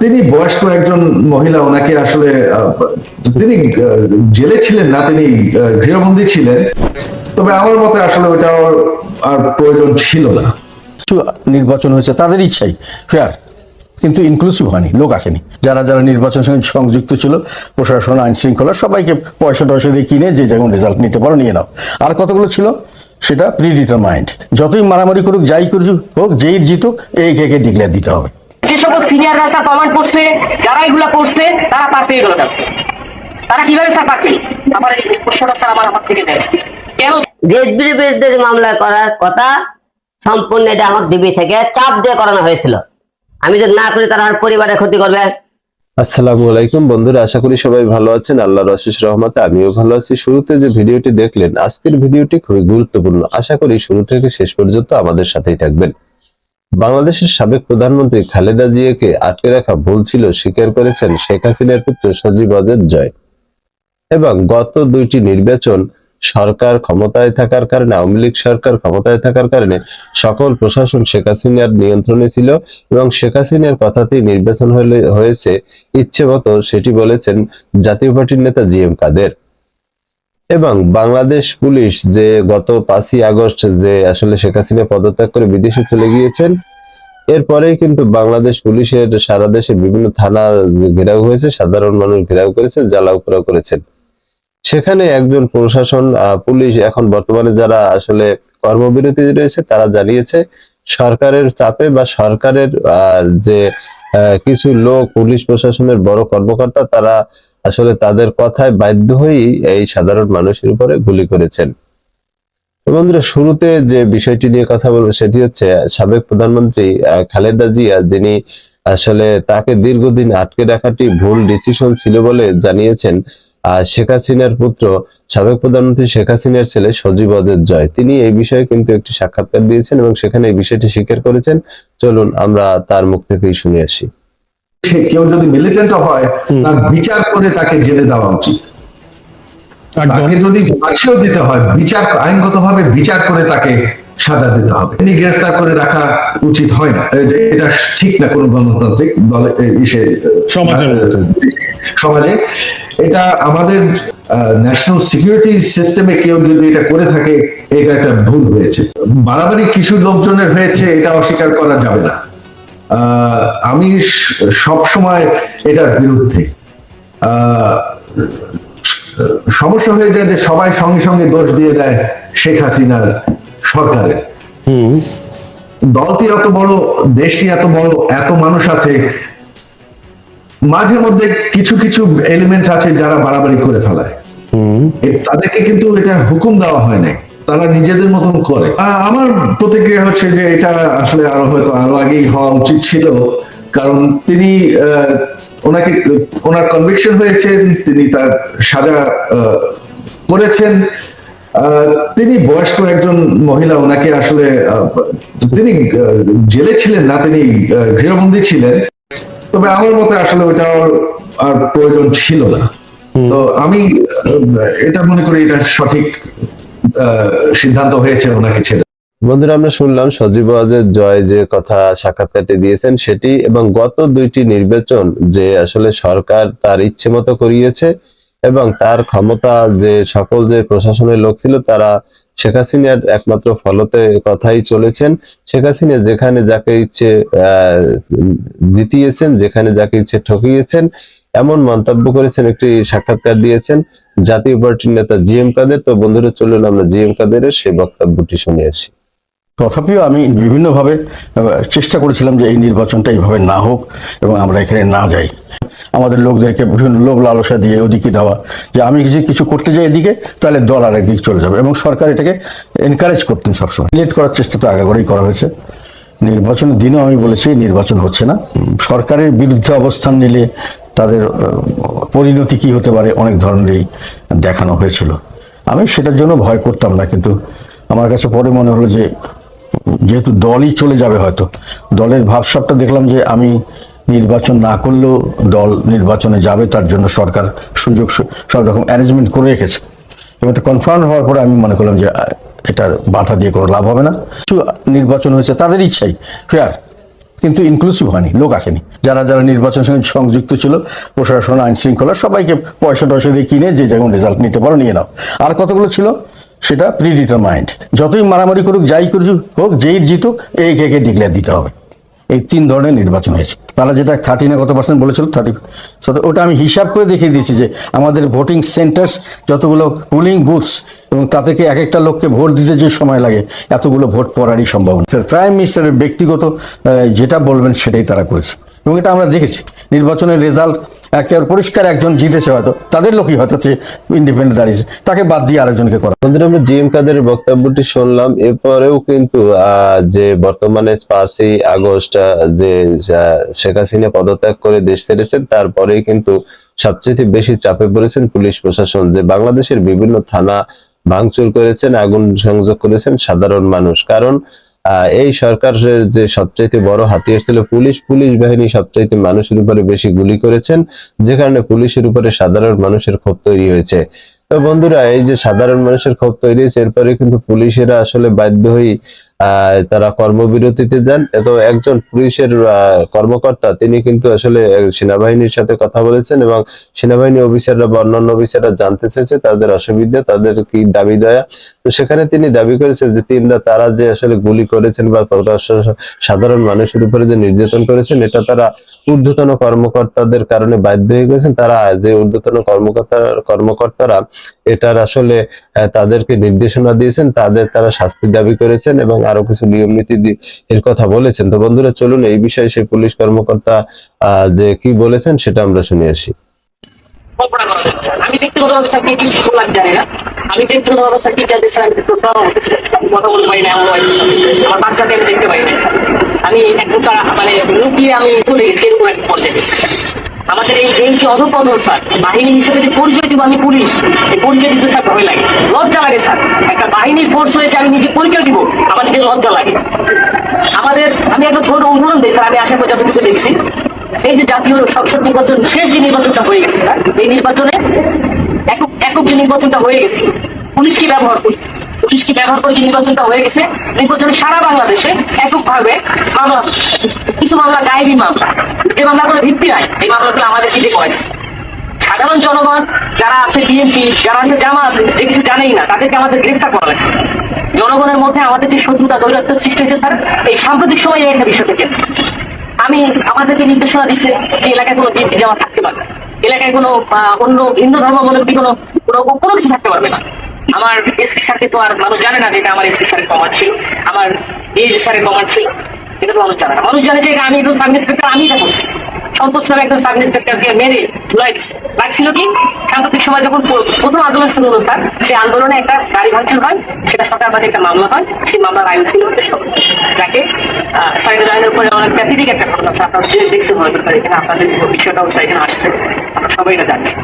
তিনি বয়স্ক একজন মহিলা, ওনাকে আসলে তিনি জেলে ছিলেন না, তিনি গৃহবন্দী ছিলেন। তবে আমার মতে আসলে ওটা আর প্রয়োজন ছিল না। নির্বাচন হয়েছে, তাদের ইচ্ছাই ফেয়ার কিন্তু ইনক্লুসিভ হয়নি, লোক আসেনি। যারা যারা নির্বাচনের সঙ্গে সংযুক্ত ছিল, প্রশাসন, আইন শৃঙ্খলা, সবাইকে পয়সা টয়সা দিয়ে কিনে যে যেমন রেজাল্ট নিতে পারো, নিয়ে নাও। আর কতগুলো ছিল? সেটা প্রিডিটারমাইন্ড যতই মারামারি করুক, যাই করুক, হোক, যেই জিতুক এই কে ডিক্লেয়ার দিতে হবে। যে সকল সিনিয়ররা স্যার কমান্ড করছে যারা এগুলা করছে তারা পার পেয়ে গেল কালকে। তারা কীভাবে স্যার পার পেল? আমার এই প্রশ্নটা স্যার আমার আমার থেকে দেয় কেন? দেশ বিরোধীদের যে মামলা করার কথা সম্পূর্ণ এটা আমার ডিবি থেকে চাপ দিয়ে করানো হয়েছিল। আমি যদি না করি তারা আমার পরিবারের ক্ষতি করবে। আসসালামু আলাইকুম বন্ধুরা আশা করি সবাই ভালো আছেন। আল্লাহর অশেষ রহমতে আমিও ভালো আছি। শুরুতে যে ভিডিওটি দেখলেন আজকের ভিডিওটি খুবই গুরুত্বপূর্ণ। আশা করি শুরু থেকে শেষ পর্যন্ত আমাদের সাথেই থাকবেন। বাংলাদেশের সাবেক প্রধানমন্ত্রী খালেদা জিয়াকে আটকে রাখা ভুল ছিল স্বীকার করেছেন শেখ হাসিনার পুত্র সজীব অজের জয়। এবং গত দুইটি নির্বাচন সরকার ক্ষমতায় থাকার কারণে, আওয়ামী লীগ সরকার ক্ষমতায় থাকার কারণে সকল প্রশাসন শেখ হাসিনার নিয়ন্ত্রণে ছিল এবং শেখ হাসিনার কথাতেই নির্বাচন হয়েছে ইচ্ছে মতো সেটি বলেছেন জাতীয় পার্টির নেতা জি এম কাদের। এবং বাংলাদেশ পুলিশ যে গত পাঁচই আগস্ট যে আসলে শেখ হাসিনা পদত্যাগ করে বিদেশে চলে গিয়েছেন, এরপরেই কিন্তু বাংলাদেশ পুলিশের সারা দেশে বিভিন্ন থানা ঘেরাও হয়েছে, সাধারণ মানুষ ঘেরাও করেছে জ্বালাও পোড়াও করেছেন। সেখানে একজন প্রশাসন পুলিশ এখন বর্তমানে যারা আসলে কর্মবিরতি রয়েছে, তারা জানিয়েছে সরকারের চাপে বা সরকারের যে কিছু লোক পুলিশ প্রশাসনের বড় কর্মকর্তা, তারা আসলে তাদের কথায় বাধ্য হয়েই এই সাধারণ মানুষের উপরে গুলি করেছেন। বন্ধুরা শুরুতে যে বিষয়টি নিয়ে কথা বলব সেটি হচ্ছে, সাবেক প্রধানমন্ত্রী খালেদা জিয়া, যিনি আসলে তাকে দীর্ঘদিন আটকে রাখাটি ভুল ডিসিশন ছিল বলে জানিয়েছেন শেখ হাসিনার পুত্র, সাবেক প্রধানমন্ত্রী শেখ হাসিনার ছেলে সজীব অদের জয়। তিনি এই বিষয়ে কিন্তু একটি সাক্ষাৎকার দিয়েছেন এবং সেখানে এই বিষয়টি স্বীকার করেছেন। চলুন আমরা তার মুখ থেকেই শুনে আসি। সে কেউ যদি মিলিটেন্ট হয় তার বিচার করে তাকে জেলে দেওয়া উচিত। তাকে যদি ফাঁসিও দিতে হয় বিচার আইনগতভাবে বিচার করে তাকে সাজা দিতে হবে। এমনি গ্রেফতার করে রাখা উচিত হয় না। এটা- ঠিক না কোনো গণতান্ত্রিক দলে ইসে সমাজে। এটা আমাদের ন্যাশনাল সিকিউরিটি সিস্টেমে কেউ যদি এটা করে থাকে এটা একটা ভুল হয়েছে। বাড়াবাড়ি কিছু লোকজনের হয়েছে এটা অস্বীকার করা যাবে না। আমি সব সময় এটার বিরুদ্ধে। সমস্যা হয়ে যায় যে সবাই সঙ্গে সঙ্গে দোষ দিয়ে দেয় শেখ হাসিনার সরকারের দলটি এত বড় দেশটি এত বড় এত মানুষ আছে। মাঝে মধ্যে কিছু কিছু এলিমেন্টস আছে যারা বাড়াবাড়ি করে ফেলায়। তাদেরকে কিন্তু এটা হুকুম দেওয়া হয় নাই। তারা নিজেদের মতন করে। আমার প্রতিক্রিয়া হচ্ছে যে এটা আসলে আরও হয়তো আরও আগেই হওয়া উচিত ছিল। কারণ তিনি ওনাকে ওনার কনভিকশন হয়েছেন তিনি তার সাজা করেছেন। তিনি বয়স্ক একজন মহিলা ওনাকে আসলে তিনি জেলে ছিলেন না তিনি গৃহবন্দী ছিলেন। তবে আমার মতে আসলে ওটা আর প্রয়োজন ছিল না। তো আমি এটা মনে করি এটা সঠিক সিদ্ধান্ত হয়েছে ওনাকে ছেড়ে। বন্ধুরা, আমরা শুনলাম সজীব ওয়াজেদ জয় যে কথা সাক্ষাৎকারটি দিয়েছেন, সেটি এবং গত দুইটি নির্বাচন যে আসলে সরকার তার ইচ্ছে মতো করিয়েছে এবং তার ক্ষমতা যে সকল যে প্রশাসনের লোক ছিল, তারা শেখ হাসিনার একমাত্র ফলতে কথাই চলেছেন। শেখ হাসিনা যেখানে যাকে ইচ্ছে জিতিয়েছেন, যেখানে যাকে ইচ্ছে ঠকিয়েছেন, এমন মন্তব্য করেছেন, একটি সাক্ষাৎকার দিয়েছেন। জাতীয় পার্টির নেতা জি এম কাদের? তো বন্ধুরা, চলুন আমরা জি এম কাদেরের সেই বক্তব্যটি শুনে আসি। তথাপিও আমি বিভিন্নভাবে চেষ্টা করেছিলাম যে এই নির্বাচনটা এইভাবে না হোক এবং আমরা এখানে না যাই। আমাদের লোকদেরকে বিভিন্ন লোভ লালসা দিয়ে ওদিকে দেওয়া, যে আমি কিছু কিছু করতে যাই এদিকে, তাহলে দল আর একদিকে চলে যাবে এবং সরকার এটাকে এনকারেজ করতেন সবসময়। লেট করার চেষ্টা তো আগে করেই করা হয়েছে। নির্বাচনের দিনও আমি বলেছি, নির্বাচন হচ্ছে না। সরকারের বিরুদ্ধে অবস্থান নিলে তাদের পরিণতি কি হতে পারে অনেক ধরনেরই দেখানো হয়েছিল। আমি সেটার জন্য ভয় করতাম না, কিন্তু আমার কাছে পরে মনে হলো যে, যেহেতু দলই চলে যাবে হয়তো, দলের ভাবসাবটা দেখলাম যে আমি নির্বাচন না করলেও দল নির্বাচনে যাবে, তার জন্য সরকার সুযোগ সব রকম অ্যারেঞ্জমেন্ট করে রেখেছে। এবং এটা কনফার্ম হওয়ার পরে আমি মনে করলাম যে এটার বাধা দিয়ে কোনো লাভ হবে না। কিছু নির্বাচন হয়েছে, তাদের ইচ্ছাই ফেয়ার কিন্তু ইনক্লুসিভ হয়নি, লোক আসেনি। যারা যারা নির্বাচন সঙ্গে সংযুক্ত ছিল, প্রশাসন, আইন শৃঙ্খলা, সবাইকে পয়সা টয়সা দিয়ে কিনে যে যেমন রেজাল্ট নিতে পারো নিয়ে নাও। আর কতগুলো ছিল? সেটা প্রিডিটার মাইন্ড যতই মারামারি করুক, যাই করুক, হোক, যেই জিতুক এই কে ডিক্লেয়ার দিতে হবে। এই তিন ধরনের নির্বাচন হয়েছে। তারা যেটা থার্টি না কত পার্সেন্ট বলেছিল থার্টি ওটা আমি হিসাব করে দেখিয়ে দিয়েছি যে আমাদের ভোটিং সেন্টার্স যতগুলো পুলিং বুথস এবং তাদেরকে এক একটা লোককে ভোট দিতে যে সময় লাগে, এতগুলো ভোট পড়ারই সম্ভব স্যার প্রাইম মিনিস্টারের ব্যক্তিগত যেটা বলবেন সেটাই তারা করেছে। এবং এটা আমরা দেখেছি। নির্বাচনের রেজাল্ট একেবারে পরিষ্কার একজন জিতেছে হয়তো, তাদের লোকই হয়তো ইন্ডিপেন্ডেন্ট দাঁড়িয়েছে তাকে বাদ দিয়ে আরেকজনকে করা। বন্ধুরা, আমরা জিএম কাদের বক্তব্যটি শুনলাম, এরপরেও কিন্তু যে বর্তমানে পাঁচই আগস্ট যে শেখ হাসিনা পদত্যাগ করে দেশ ছেড়েছেন, তারপরেই কিন্তু সবচেয়ে বেশি চাপে পড়েছেন পুলিশ প্রশাসন। যে বাংলাদেশের বিভিন্ন থানা ভাঙচুর করেছেন, আগুন সংযোগ করেছেন সাধারণ মানুষ। কারণ এই সরকারের যে সবচাইতে বড় হাতিয়ার ছিল পুলিশ পুলিশ বাহিনী সবচাইতে মানুষের উপরে বেশি গুলি করেছেন, যে কারণে পুলিশের উপরে সাধারণ মানুষের ক্ষোভ তৈরি হয়েছে। তো বন্ধুরা, এই যে সাধারণ মানুষের ক্ষোভ তৈরি হয়েছে, এরপরে কিন্তু পুলিশেরা আসলে বাধ্য হয়ে তারা কর্মবিরতিতে যান তো একজন পুলিশের কর্মকর্তা, তিনি কিন্তু আসলে সেনাবাহিনীর সাথে কথা বলেছেন এবং সেনাবাহিনী অফিসাররা বা অন্যান্য অফিসাররা জানতে চেয়েছে তাদের অসুবিধা, তাদের কি দাবি দয়া। তো সেখানে তিনি দাবি করেছেন যে তিনরা, তারা যে আসলে গুলি করেছেন বা সাধারণ মানুষের উপরে যে নির্যাতন করেছেন, এটা তারা ঊর্ধ্বতন কর্মকর্তাদের কারণে বাধ্য হয়ে গেছেন। তারা যে ঊর্ধ্বতন কর্মকর্তা, কর্মকর্তারা, এটার আসলে তাদেরকে নির্দেশনা দিয়েছেন, তাদের তারা শাস্তি দাবি করেছেন এবং আরও কিছু নিয়ম নীতি এর কথা বলেছেন। তো বন্ধুরা, চলুন এই বিষয়ে সেই পুলিশ কর্মকর্তা যে কি বলেছেন সেটা আমরা শুনে আসি। আমি ব্যক্তিগতভাবে মানে লুকিয়ে আমি চলে গেছি, এরকম একটা পর্যায়ে গেছি আমাদের এই এই যে অধপতন স্যার বাহিনী হিসেবে যে পরিচয় দিব আমি পুলিশ, এই পরিচয় দিতে স্যার ভয় লাগে। লজ্জা লাগে, স্যার। একটা বাহিনীর ফোর্স হয়ে আমি নিজে পরিচয় দিব, আমার নিজের লজ্জা লাগে। আমাদের, আমি একটা ছোট উদাহরণ দিই, স্যার, আমি আশা করি যতটুকু দেখছি। এই যে জাতীয় সংসদ নির্বাচন, শেষ যে নির্বাচনটা হয়ে গেছে, স্যার, এই নির্বাচনে একক একক যে নির্বাচনটা হয়ে গেছে, পুলিশ কি ব্যবহার করি পুলিশ ব্যবহার করে যে নির্বাচনটা হয়ে গেছে, নির্বাচনে সারা বাংলাদেশে এককভাবে মামলা কিছু মামলা গায়েবী মামলা। যে মামলাগুলো ভিত্তি নাই, এই মামলাগুলো আমাদের দিকে করেছে সাধারণ জনগণ, যারা আছে বিএনপি, যারা আছে জামাত যে কিছু জানেই না, তাদেরকে আমাদের গ্রেফতার করা হয়েছে। জনগণের মধ্যে আমাদের যে শত্রুতা দৈরত্ব সৃষ্টি হয়েছে, স্যার, এই সাম্প্রতিক সময়ে একটা বিষয় থেকে আমি আমাদেরকে নির্দেশনা দিচ্ছে যে এলাকায় কোনো বিএনপি জামা থাকতে পারবে। এলাকায় কোনো অন্য হিন্দু ধর্মাবলম্বী কোনো কোনো কিছু থাকতে পারবে না। আমার এসপি স্যারকে তো আর মানুষ জানে না যে এটা আমার এসপি স্যারের কমান্ড ছিল। আমার ডিএসি স্যারের কমান্ড ছিল। এটা তো মানুষ জানে না। মানুষ জানে যে এটা আমি একজন সাব ইন্সপেক্টর আমি এটা করছি। সন্তোষ নামে একজন সাব ইন্সপেক্টরকে মেরে ঝুলাই লাগছিল কি? সাম্প্রতিক সময় যখন প্রথম আন্দোলন শুরু হলো স্যার, সেই আন্দোলনে একটা গাড়ি ভাঙচুর হয়। সেটা সরকারবাদী একটা মামলা হয়। সেই মামলার আয়ু ছিল। যাকে সাইডের আইনের উপরে অনেক প্যাথেটিক একটা ঘটনা স্যার আপনারা যে দেখছেন হয়তো স্যার, এখানে আপনাদের বিষয়টাও স্যার এখানে আসছে। আমরা সবাই এটা জানছি।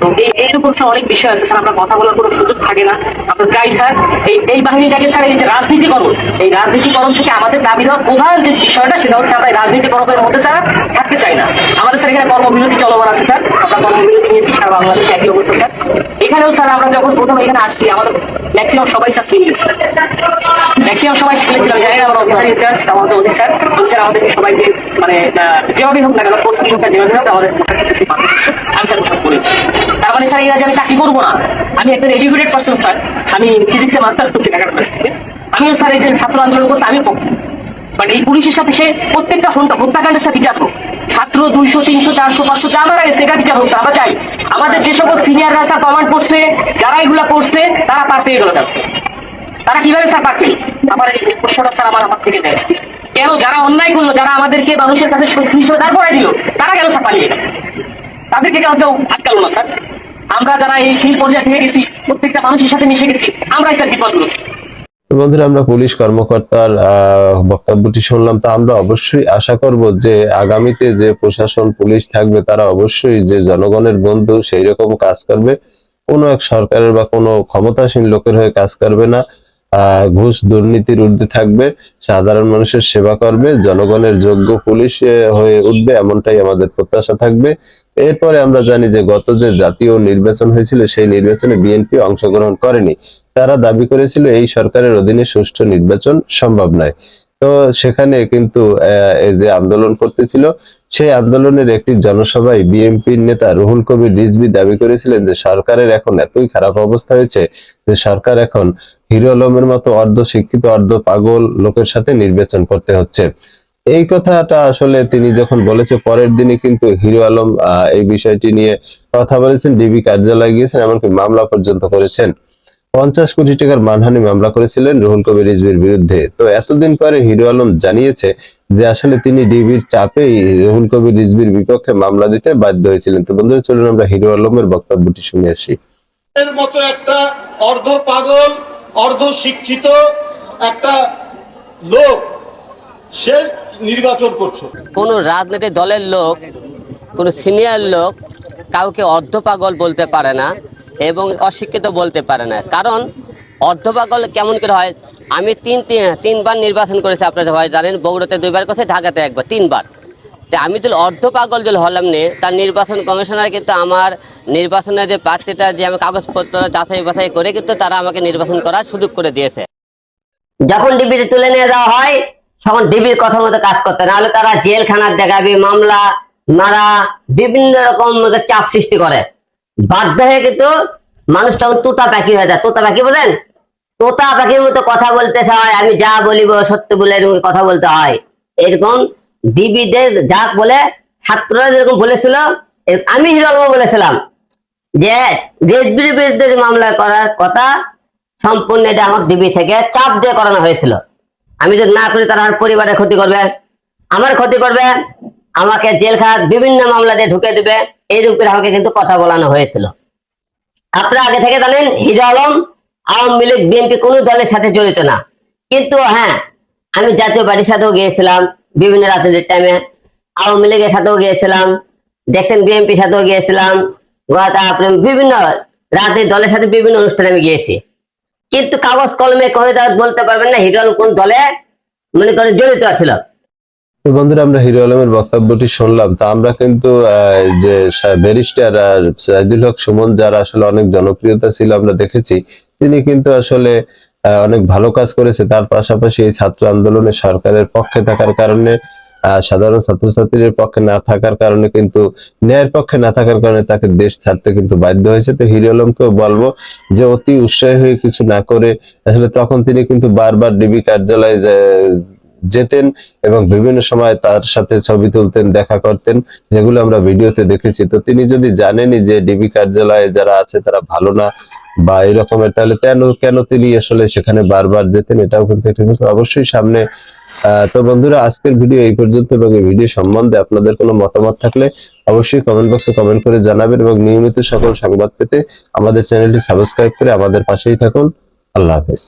তো এই এইরকম অনেক বিষয় আছে, স্যার। আমরা কথা বলার কোনো সুযোগ থাকে না। আমরা চাই, স্যার, এই এই বাহিনীটাকে, স্যার, এই যে রাজনীতিকরণ, এই রাজনীতিকরণ থেকে আমাদের দাবি দেওয়ার প্রধান যে বিষয়টা, সেটা হচ্ছে আমরা এই রাজনীতিকরণের মধ্যে, স্যার, থাকতে চাই না। আমাদের, স্যার, এখানে কর্মবিরতি চলমান আছে, স্যার। আমরা কর্মবিরতি নিয়েছি, সারা বাংলাদেশে একই অবস্থা, স্যার। এখানেও, স্যার, আমরা যখন প্রথম এখানে আসছি, আমাদের ম্যাক্সিমাম সবাই, স্যার ছিল। ম্যাক্সিমাম সবাই ছিল জানি না আমার অফিসার ইনচার্জ আমাদের অফিস স্যার ওই স্যার আমাদেরকে মানে আহ, যেভাবেই হোক না কেন ফোর্স যেভাবে হোক আমাদের পোশাক করি। তার মানে স্যার এরা যে আমি চাকরি করব না। আমি একজন এডুকেটেড পার্সন স্যার। আমি ফিজিক্সে মাস্টার্স করছি আমিও স্যার এই ছাত্র আন্দোলন করছি আমি বাট এই পুলিশের সাথে সে প্রত্যেকটা হত্যা হত্যাকাণ্ডের সাথে বিচার হোক ছাত্র দুইশো তিনশো চারশো পাঁচশো যা মারা গেছে এটা বিচার হোক আমরা চাই আমাদের যে সকল সিনিয়ররা কমান্ড করছে যারা এগুলা করছে তারা পার পেয়ে গেল? তারা কীভাবে স্যার পার পেল আমার এই প্রশ্নটা স্যার আমার আমার থেকে দেয় কেন যারা অন্যায় করল, যারা আমাদেরকে মানুষের কাছে হিসেবে দাঁড় করাই দিল তারা কেন স্যার পালিয়ে তাদেরকে কেউ কেউ আটকালো না, স্যার? আমরা যারা এই ফিল পর্যায়ে থেকে গেছি, প্রত্যেকটা মানুষের সাথে মিশে গেছি, আমরাই স্যার বিপদ করেছি বন্ধুরা, আমরা পুলিশ কর্মকর্তার বক্তব্যটি শুনলাম, তা আমরা অবশ্যই আশা করব যে আগামীতে যে প্রশাসন, পুলিশ থাকবে, তারা অবশ্যই যে জনগণের বন্ধু সেই রকম কাজ করবে। কোনো এক সরকারের বা কোনো ক্ষমতাসীন লোকের হয়ে কাজ করবে না। ঘুষ দুর্নীতির ঊর্ধ্বে থাকবে, সাধারণ মানুষের সেবা করবে, জনগণের যোগ্য পুলিশ হয়ে উঠবে, এমনটাই আমাদের প্রত্যাশা থাকবে। এরপরে আমরা জানি যে গত যে জাতীয় নির্বাচন হয়েছিল, সেই নির্বাচনে বিএনপি অংশগ্রহণ করেনি। তারা দাবি করেছিল, এই সরকারের অধীনে সুষ্ঠু নির্বাচন সম্ভব নয়। তো সেখানে কিন্তু যে আন্দোলন করতেছিল, সেই আন্দোলনের একটি জনসভায় বিএনপির নেতা রুহুল কবির রিজভি দাবি করেছিলেন যে সরকারের এখন এতই খারাপ অবস্থা হয়েছে যে সরকার এখন হিরো আলমের মতো অর্ধ শিক্ষিত, অর্ধ পাগল লোকের সাথে নির্বাচন করতে হচ্ছে। এই কথাটা আসলে তিনি যখন বলেছে, পরের দিনই কিন্তু হিরো আলম এই বিষয়টি নিয়ে কথা বলেছেন, ডিবি কার্যালয়ে গিয়েছেন, এমনকি মামলা পর্যন্ত করেছেন। পঞ্চাশ কোটি টাকার মানহানি মামলা করেছিলেন রুহুল কবির রিজভির বিরুদ্ধে। তো এতদিন পরে হিরো আলম জানিয়েছে যে আসলে তিনি ডিবির চাপেই রুহুল কবির রিজভির বিপক্ষে মামলা দিতে বাধ্য হয়েছিলেন। তো বন্ধুরা চলুন আমরা হিরো আলমের বক্তব্যটি শুনে আসি। এর মতো একটা অর্ধ পাগল অর্ধ শিক্ষিত একটা লোক সে নির্বাচন করছে। কোনো রাজনৈতিক দলের লোক কোন সিনিয়র লোক কাউকে অর্ধ পাগল বলতে পারে না। এবং অশিক্ষিত বলতে পারে না। কারণ অর্ধপাগল কেমন করে হয়, আমি তিন তিন- তিনবার নির্বাচন করেছি আপনারা সবাই জানেন, বগুড়াতে দুইবার করেছে, ঢাকাতে একবার, তিনবার। তা আমি যদি অর্ধপাগল যদি হলাম নে তার নির্বাচন কমিশনার কিন্তু আমার নির্বাচনের যে প্রার্থীটা, যে আমি কাগজপত্র যাচাই বাছাই করে কিন্তু তারা আমাকে নির্বাচন করার সুযোগ করে দিয়েছে। যখন ডিবিতে তুলে নিয়ে যাওয়া হয়, তখন ডিবির কথা মতো কাজ করতে নাহলে তারা জেলখানার দেখাবে, মামলা, মারা, বিভিন্ন রকম চাপ সৃষ্টি করে। বাধ্য হয়ে কিন্তু মানুষ তখন তোতা পাখি হয়ে যায়। তোতা পাখি বলেন তোতা পাখির মতো কথা বলতে হয়, আমি যা বলিব সত্য বলে এরকম কথা বলতে হয়। এরকম ডিবিদের যাক বলে, ছাত্ররা যেরকম বলেছিল আমি হিরো বলেছিলাম যে রেসবির বিরুদ্ধে যে মামলা করার কথা সম্পূর্ণ এটা আমার দিবি থেকে চাপ দিয়ে করানো হয়েছিল। আমি যদি না করি তারা আমার পরিবারের ক্ষতি করবে? আমার ক্ষতি করবে? আমাকে জেলখানা বিভিন্ন মামলা দিয়ে ঢুকে দেবে। এইরকম করে আমাকে কিন্তু কথা বলানো হয়েছিল। আপনারা আগে থেকে জানেন, হিরো আলম, আওয়ামী লীগ, বিএনপি কোনো দলের সাথে জড়িত না। কিন্তু হ্যাঁ আমি জাতীয় পার্টির সাথেও গিয়েছিলাম বিভিন্ন রাজনৈতিক টাইমে আওয়ামী লীগের সাথেও গিয়েছিলাম, দেখছেন বিএনপির সাথেও গিয়েছিলাম বিভিন্ন রাজনৈতিক দলের সাথে বিভিন্ন অনুষ্ঠানে আমি গিয়েছি। কিন্তু কাগজ কলমে দেওয়া বলতে পারবেন না হিরো আলম কোন দলে, মনে করে জড়িত আছিল বন্ধুরা, আমরা হিরো আলমের বক্তব্যটি শুনলাম। তা আমরা কিন্তু যে ব্যারিস্টার আর হক সুমন, যারা আসলে অনেক জনপ্রিয়তা ছিল, আমরা দেখেছি, তিনি কিন্তু আসলে অনেক ভালো কাজ করেছে। তার পাশাপাশি এই ছাত্র আন্দোলনে সরকারের পক্ষে থাকার কারণে সাধারণ ছাত্রছাত্রীদের পক্ষে না থাকার কারণে কিন্তু, ন্যায়ের পক্ষে না থাকার কারণে তাকে দেশ ছাড়তে কিন্তু বাধ্য হয়েছে। তো হিরো আলমকেও বলব যে, অতি উৎসাহী হয়ে কিছু না করে, আসলে তখন তিনি কিন্তু বারবার ডিবি কার্যালয়ে যেতেন এবং বিভিন্ন সময় তার সাথে ছবি তুলতেন, দেখা করতেন, যেগুলো আমরা ভিডিওতে দেখেছি। তো তিনি যদি জানেনই যে ডিবি কার্যালয়ে যারা আছে তারা ভালো না বা এরকমের, তাহলে কেন কেন তিনি আসলে সেখানে বারবার যেতেন? এটাও কিন্তু একটা বিষয়। অবশ্যই সামনে তো বন্ধুরা, আজকের ভিডিও এই পর্যন্ত এবং এই ভিডিও সম্বন্ধে আপনাদের কোনো মতামত থাকলে অবশ্যই কমেন্ট বক্সে কমেন্ট করে জানাবেন এবং নিয়মিত সকল সংবাদ পেতে আমাদের চ্যানেলটি সাবস্ক্রাইব করে আমাদের পাশেই থাকুন। আল্লাহ হাফেজ।